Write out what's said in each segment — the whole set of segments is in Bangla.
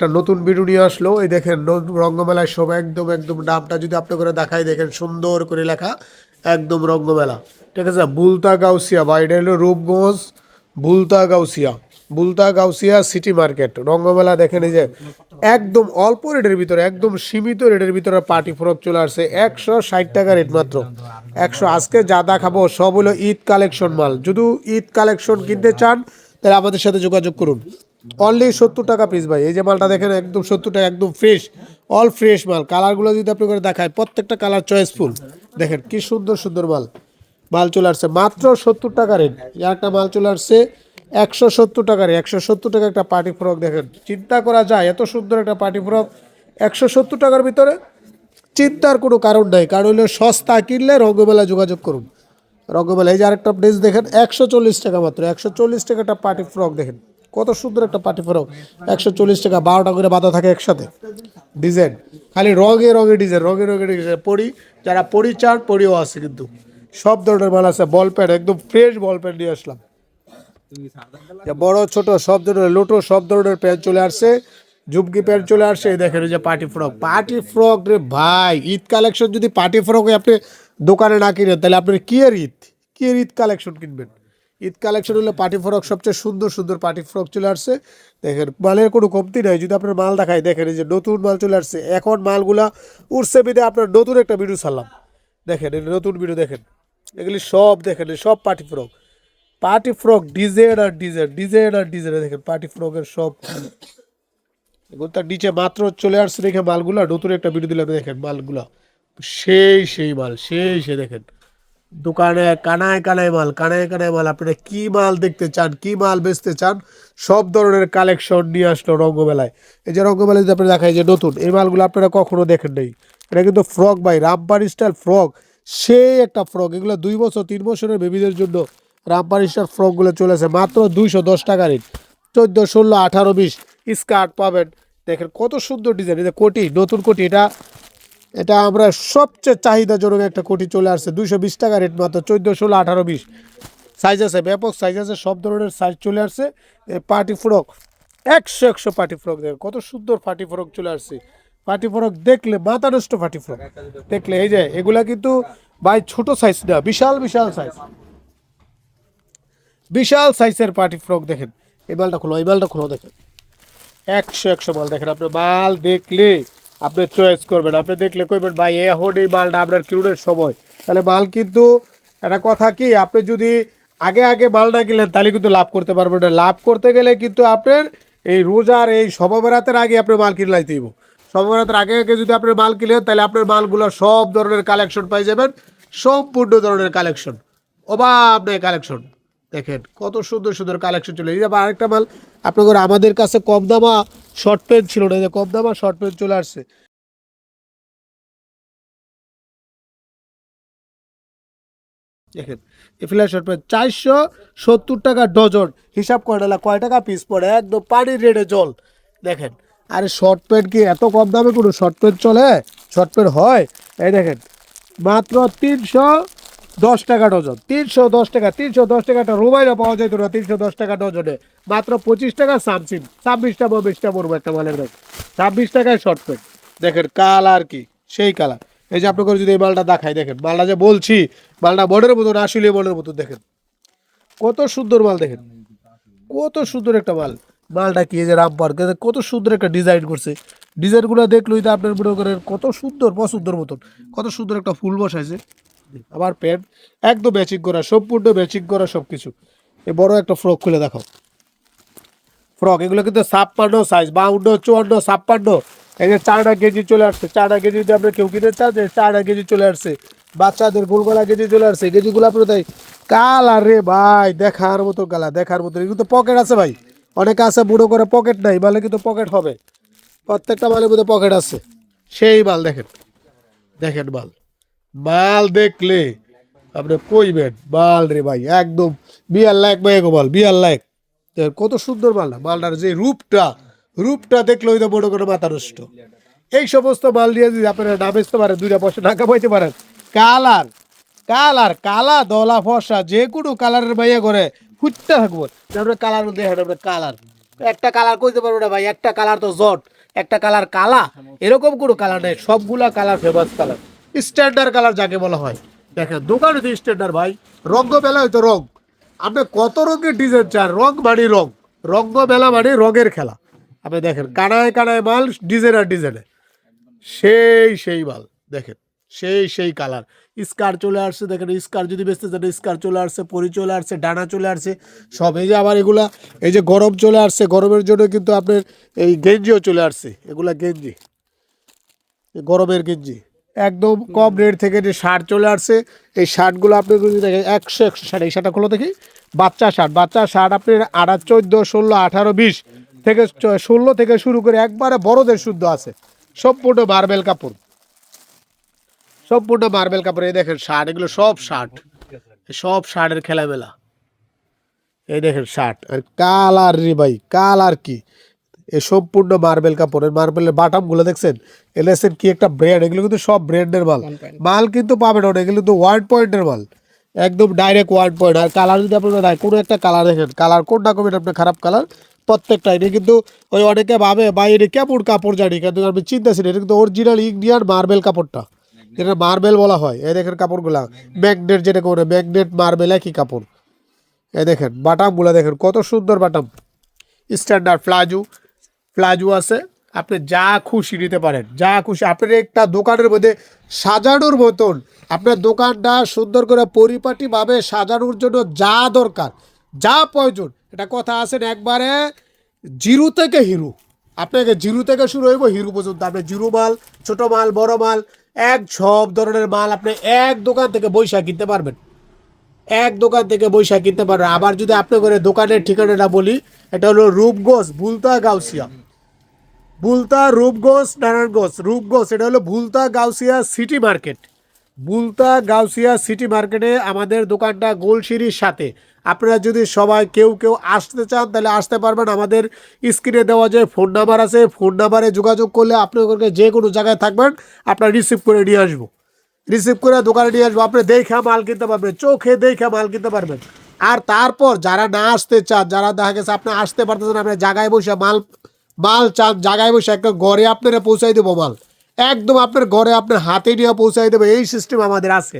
একটা নতুন ভিডিও নিয়ে আসলো। এই দেখেন রঙ্গমেলায় সব একদম একদম নামটা যদি আপনি করে দেখাই, দেখেন সুন্দর করে লেখা, একদম রঙ্গমেলা। ঠিক আছে, বুলতা গাউসিয়া, বা এটা হলো Rupganj Bulta Gausia. Bulta Gausia city market. রঙ্গমেলা দেখেন এই যে, একদম অল্প রেটের ভিতরে, একদম সীমিত রেটের ভিতরে পার্টি ফ্রক চলে আসছে। একশো ষাট টাকা রেট মাত্র। একশো, আজকে যা দেখাবো, সব হলো ঈদ কালেকশন মাল। যদি ঈদ কালেকশন কিনতে চান, তাহলে আমাদের সাথে যোগাযোগ করুন। অনলি সত্তর টাকা পিস ভাই। এই যে মালটা দেখেন, একদম সত্তর টাকা একদম ফ্রেশ অল ফ্রেশ মাল। কালারগুলো যদি আপনি করে দেখায়, প্রত্যেকটা কালার চয়েসফুল দেখেন, কি সুন্দর সুন্দর মাল। মাল চলে আসছে, মাত্র সত্তর টাকা রেট একটা মাল চলে আসছে, একশো সত্তর টাকা রে একশো সত্তর টাকা একটা পার্টি ফ্রক দেখেন। চিন্তা করা যায়, এত সুন্দর একটা পার্টি ফ্রক একশো সত্তর টাকার ভিতরে চিন্তার কোনো কারণ নাই। কারণ হলো সস্তা কিনলে রঙ্গমেলা যোগাযোগ করুন। রঙ্গমেলা এই যে আরেকটা ড্রেস দেখেন, একশো চল্লিশ টাকা মাত্র। একশো চল্লিশ টাকা একটা পার্টি ফ্রক দেখেন। কত সুন্দর একটা পার্টি ফ্রক একশো চল্লিশ টাকা, বারোটা করে বাঁধা থাকে একসাথে। ডিজাইন। খালি রঙে রঙে ডিজাইন, রঙে রঙে ডিজাইন। পরি, যারা পরি চান, পরিও আছে কিন্তু। সব ধরনের মাল আছে, বল প্যান্ট, একদম ফ্রেশ বল প্যান্ট নিয়ে আসলাম। বড়, ছোট, সব ধরনের, লোটো, সব ধরনের প্যান্ট চলে আসছে। জুবকি প্যান্ট চলে আসছে দেখেন যে পার্টি ফ্রক। পার্টি ফ্রক রে ভাই, ঈদ কালেকশন যদি পার্টি ফ্রক আপনি দোকানে না কিনেন, তাহলে আপনার কি এর ঈদ? কি ঈদ কালেকশন কিনবেন? ঈদ কালেকশন হলে পার্টি ফ্রক সবচেয়ে সুন্দর সুন্দর পার্টি ফ্রক চলে আসছে। দেখেন, মালের কোনো কমতি নাই। যদি আপনার মাল দেখায় দেখেন এই যে নতুন মাল চলে আসছে। এখন মালগুলা উঠছে বিদে আপনার নতুন একটা ভিডিও ছাড়লাম। দেখেন নতুন ভিডিও দেখেন। এগুলি সব দেখেন সব party frock. Party frock design আর ডিজাইন ডিজাইন আর ডিজাইন। দেখেন পার্টি ফ্রকের সব। এগুলো তার নিচে মাত্র চলে আসছে দেখে মালগুলা। নতুন একটা ভিডিও দিলাম দেখেন মালগুলা। সেই সেই মাল, সেই সে দেখেন। দোকানে কানায় কানায় মাল, কানায় কানায় মাল। আপনারা কি মাল দেখতে চান, কি মাল বেচতে চান, সব ধরনের কালেকশন নিয়ে আসলো রঙ্গমেলায়। এই যে রঙ্গমেলায় যদি আপনারা দেখায় যে নতুন, এই মালগুলো আপনারা কখনো দেখেন নাই। এটা কিন্তু ফ্রক ভাই রামবাড়ি স্টাইল ফ্রক। সেই একটা ফ্রক, এগুলো দুই বছর, তিন বছরের বেবিদের জন্য রামবাড়ি স্টাইল ফ্রকগুলো চলেছে মাত্র দুইশো দশ টাকা রেট। চোদ্দ, ষোলো, আঠারো, বিশ, স্কার্ট পাবেন। দেখেন কত সুন্দর ডিজাইন এটা কোটি, নতুন কোটি, এটা এটা আমরা সবচেয়ে চাহিদা চাহিদাজনক একটা কোটি চলে আসছে। দুইশো বিশ টাকা রেট মাত্র, চোদ্দ, ষোলো, আঠারো, বিশ। সাইজ আছে, ব্যাপক সাইজ আছে, সব ধরনের সাইজ চলে আসছে। পার্টি ফ্রক একশো একশো পার্টি ফ্রক দেখেন, কত সুন্দর পার্টি ফ্রক চলে আসছে। পার্টি ফ্রক দেখলে মাথা নষ্ট পার্টি ফ্রক দেখলে এই যে, এগুলা কিন্তু ভাই ছোট সাইজ না, বিশাল বিশাল সাইজ বিশাল সাইজের পার্টি ফ্রক দেখেন। এই মালটা খোলো, এই মালটা খোলো দেখেন। একশো একশো মাল দেখেন আপনি মাল দেখলে। আপনি চয়েস করবেন। আপনি দেখলে কইবেন, ভাই এখন এই মালটা আপনার কিনুনের সময়। তাহলে মাল কিন্তু, একটা কথা কি, আপনি যদি আগে আগে মাল না কিনলেন, তাহলে কিন্তু লাভ করতে পারবেন না। লাভ করতে গেলে কিন্তু আপনার এই রোজার এই সববেরাতের আগে আপনি মাল কিনে দিব সববেরাতের আগে আগে যদি আপনি মাল কিনেন, তাহলে আপনার মালগুলো সব ধরনের কালেকশন পাই যাবেন। সম্পূর্ণ ধরনের কালেকশন অভাব নেই কালেকশন দেখেন, কত সুন্দর সুন্দর কালেকশন চলে এই আরেকটা মাল আপনাদের, আমাদের কাছে কম দামা শর্ট প্যান্ট ছিল না যে কম দামা শর্ট প্যান্ট চলে আসছে। দেখেন এই ফ্ল্যাশ শর্ট প্যান্ট চারশো সত্তর টাকা ডজন। হিসাব করে নিলাম কয় টাকা পিস পড়ে? একদম পানির রেটে জল। দেখেন, আরে শর্ট প্যান্ট কি এত কম দামে কোনো শর্ট প্যান্ট চলে? শর্ট প্যান্ট হয়? এই দেখেন, মাত্র তিনশো দশ টাকা ডজন। তিনশো দশ টাকা, তিনশো দশ টাকা একটা রুমাইনা পাওয়া যেত না তিনশো দশ টাকা ডজনে। মাত্র পঁচিশ টাকা সামসিং ছাব্বিশটা ববিশটা পড়ব একটা মালের দাম ছাব্বিশ টাকায় শর্ট প্যান্ট দেখেন কালার কি, সেই কালার। এই যে আপনাকে যদি এই মালটা দেখাই, দেখেন, মালটা যে বলছি, মালটা বর্ডের মতন, আসলে বর্ডের মতন, দেখেন। কত সুন্দর মাল, দেখেন। কত সুন্দর একটা মাল। মালটা কি যে রামপার কত সুন্দর একটা ডিজাইন করছে। ডিজাইনগুলো দেখলেই তো আপনার মনে করেন কত সুন্দর, পছন্দর মতন। কত সুন্দর একটা ফুল বসাইছে। আবার প্যান্ট একদম ম্যাচিং করা সম্পূর্ণ ম্যাচিং করা সব কিছু এই বড় একটা ফ্রক খুলে দেখো ফ্রক এগুলো কিন্তু ছাপ্পান্ন সাইজ বাউন্ন, চুয়ান্ন, ছাপ্পান্ন। এই যে চারটা কেজি চলে আসছে চারটা কেজি যদি আপনি কেউ কিনে চান যে চারটা কেজি চলে আসছে। বাচ্চাদের গোলগলা কেজি চলে আসছে কেজিগুলো আপনার তাই কালার রে ভাই, দেখার মতো কালা, দেখার মতো, এগুলো তো পকেট আছে ভাই। অনেকে আছে, বুড়ো করে পকেট নাই মালে কিন্তু পকেট হবে। প্রত্যেকটা মালের মধ্যে পকেট আছে। সেই মাল দেখেন দেখেন মাল মাল দেখলে আপনি কইবেন, মাল রে ভাই, একদম বিয়ার লাইক ভাই এগো মাল, বিয়ার লাইক। কত সুন্দর মাল না, মালটার যে রূপটা রূপটা দেখলে ওই তো বড় করে মাথা নষ্ট। এই সমস্ত মাল দিয়ে যদি আপনারা না বেচতে পারেন, দুইটা পয়সা টাকা পাইতে পারেন, কালার কালার, কালা, দলা ফসা যে কোনো কালারের বাইয়া করে ফুটতে থাকব। আমরা কালার দেখেন আমরা কালার। একটা কালার কইতে পারব না ভাই, একটা কালার তো জট, একটা কালার কালা, এরকম কোনো কালার নেই, সবগুলা colour famous colour. Standard colour যাকে বলা হয়। দেখেন, দোকানে তো স্ট্যান্ডার্ড ভাই। রঙ্গ মেলা হয়তো রং। আপনি কত রঙের ডিজাইন চান? রং মানে রং। রঙ্গ মেলা মানে রঙের খেলা। আপনি দেখেন, কানায় কানায় মাল, ডিজাইন আর ডিজাইনে। সেই সেই মাল। দেখেন, সেই সেই কালার। স্কার চলে আসছে, দেখেন, স্কার যদি বেচতে চান, স্কার চলে আসছে, পরি চলে আসছে, ডানা চলে আসছে, সব এই যে আবার এগুলা, এই যে গরম চলে আসছে, গরমের জন্য কিন্তু আপনার এই গেঞ্জিও চলে আসছে। এগুলা গেঞ্জি। গরমের গেঞ্জি। একদম কম রেট থেকে যে শার্ট চলে আসছে, এই শার্টগুলো আপনি যদি দেখেন, একশো একশো শার্ট এই শার্টটা খোলো দেখি। বাচ্চা শার্ট বাচ্চা শার্ট আপনি আঠারো চোদ্দ, ষোলো, আঠারো, বিশ থেকে ষোলো থেকে শুরু করে একবারে বড়দের শুদ্ধ আছে। সম্পূর্ণ মার্বেল কাপড়। সম্পূর্ণ মার্বেল কাপড়, এই দেখেন শার্ট, এগুলো সব শার্ট। সব শার্টের খেলামেলা। এই দেখেন শার্ট, আর কালার রে ভাই, কালার কি? এ সম্পূর্ণ মার্বেল কাপড়ের মার্বেলের বাটামগুলো দেখছেন? এলএসএন কি একটা ব্র্যান্ড এগুলো কিন্তু সব ব্র্যান্ডের মাল। মাল কিন্তু পাবেন ওটা এগুলো কিন্তু ওয়ান পয়েন্টের মাল। একদম ডাইরেক্ট ওয়ান পয়েন্ট আর কালার যদি আপনারা দেয় কোনো একটা কালার দেখেন। কালার কোনটা কমেন আপনার খারাপ কালার প্রত্যেকটা এটা কিন্তু ওই অনেকে ভাবে বা এটা কেমন কাপড় জানি? কিন্তু আমি চিন্তাছি না এটা কিন্তু অরিজিনাল ইন্ডিয়ান মার্বেল কাপড়টা। যেটা মার্বেল বলা হয়। এই দেখেন কাপড়গুলা। ম্যাগনেট যেটা করে ম্যাগনেট মার্বেল একই কাপড়। এই দেখেন বাটামগুলো দেখেন কত সুন্দর বাটাম। স্ট্যান্ডার্ড প্লাজো প্লাজো আছে, আপনি যা খুশি নিতে পারেন, যা খুশি। আপনার একটা দোকানের মধ্যে সাজানোর মতন, আপনার দোকানটা সুন্দর করে পরিপাটিভাবে সাজানোর জন্য যা দরকার, যা প্রয়োজন, এটা কথা আছেন একবারে জিরো থেকে হিরো। আপনাকে জিরো থেকে শুরু হইব, হিরো পর্যন্ত। আপনি জিরো মাল, ছোট মাল, বড় মাল, এক সব ধরনের মাল আপনি এক দোকান থেকে বৈশাখ কিনতে পারবেন। এক দোকান থেকে বৈশাখ কিনতে পারবেন। আবার যদি আপনি করে দোকানের ঠিকানাটা বলি, এটা হলো রূপগঞ্জ বুলতা গাউসিয়া বুলতা রূপগঞ্জ নারায়ণগঞ্জ রূপগঞ্জ এটা হলো Bulta Gausia city market. Bulta Gausia city মার্কেটে আমাদের দোকানটা গোলসিরির সাথে। আপনারা যদি সবাই কেউ কেউ আসতে চান, তাহলে আসতে পারবেন। আমাদের স্ক্রিনে দেওয়া যে ফোন নাম্বার আছে, ফোন নাম্বারে যোগাযোগ করলে আপনাদেরকে যে কোনো জায়গায় থাকবেন, আপনারা রিসিভ করে নিয়ে আসব। রিসিভ করে দোকানে নিয়ে আসব। আপনি দেখে মাল কিনতে পারবেন, চোখে দেখে মাল কিনতে পারবেন। আর তারপর যারা না আসতে চান, যারা দেখা গেছে আপনি আসতে পারতেছেন আপনি জায়গায় বসে মাল মাল চান জায়গায় বসে একটা ঘরে আপনারা পৌঁছাই দেবো মাল একদম আপনার ঘরে আপনার হাতে নিয়ে পৌঁছাই দেবো, এই সিস্টেম আমাদের আছে।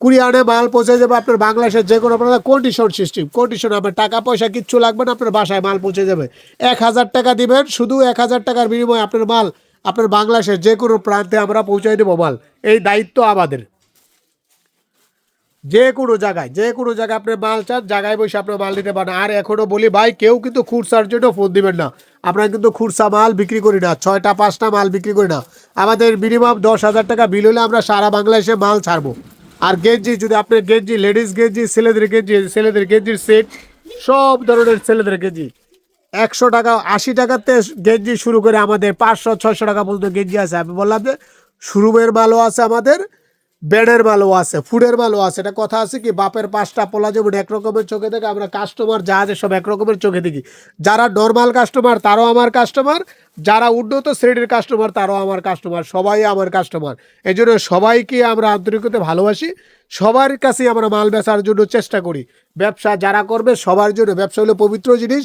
কুরিয়ারে মাল পৌঁছে যাবে আপনার বাংলাদেশের যে কোনো আপনার কন্ডিশন সিস্টেম কন্ডিশন আপনার টাকা পয়সা কিচ্ছু লাগবে না, আপনার বাসায় মাল পৌঁছে যাবে এক হাজার টাকা দিবেন, শুধু এক হাজার টাকার বিনিময়ে আপনার মাল আপনার বাংলাদেশের যে কোনো প্রান্তে আমরা পৌঁছাই দেবো মাল এই দায়িত্ব আমাদের। যে কোনো জায়গায়, যে কোনো জায়গায় আপনি মাল চান জায়গায় বসে আপনার মাল নিতে পারেন। আর এখনও বলি ভাই, কেউ কিন্তু খুরসার জন্য ফোন দিবেন না। আমরা কিন্তু খুরসা মাল বিক্রি করি না, ছয়টা, পাঁচটা মাল বিক্রি করি না। আমাদের মিনিমাম দশ হাজার টাকা বিল হলে আমরা সারা বাংলাদেশে মাল ছাড়বো। আর গেঞ্জি, যদি আপনি গেঞ্জি লেডিস গেঞ্জি, ছেলেদের গেঞ্জি, ছেলেদের গেঞ্জির সেট সব ধরনের ছেলেদের গেঞ্জি। একশো টাকা, আশি টাকাতে গেঞ্জি শুরু করে আমাদের পাঁচশো, ছয়শো টাকা পর্যন্ত গেঞ্জি আছে। আমি বললাম যে শুরুমের মালও আছে আমাদের বেডের মালও আছে, ফুডের মালও আছে, এটা কথা আছে কি? বাপের পাঁচটা পোলা যেমন এক রকমের চোখে দেখে, আমরা কাস্টমার যা আছে সব এক রকমের চোখে দেখি। যারা নর্মাল কাস্টমার তারাও আমার কাস্টমার যারা উন্নত শ্রেণির কাস্টমার তারাও আমার কাস্টমার সবাই আমার কাস্টমার এই জন্য সবাইকে আমরা আন্তরিকতে ভালোবাসি, সবার কাছেই আমরা মাল বেচার জন্য চেষ্টা করি। ব্যবসা যারা করবে, সবার জন্য। ব্যবসা হলো পবিত্র জিনিস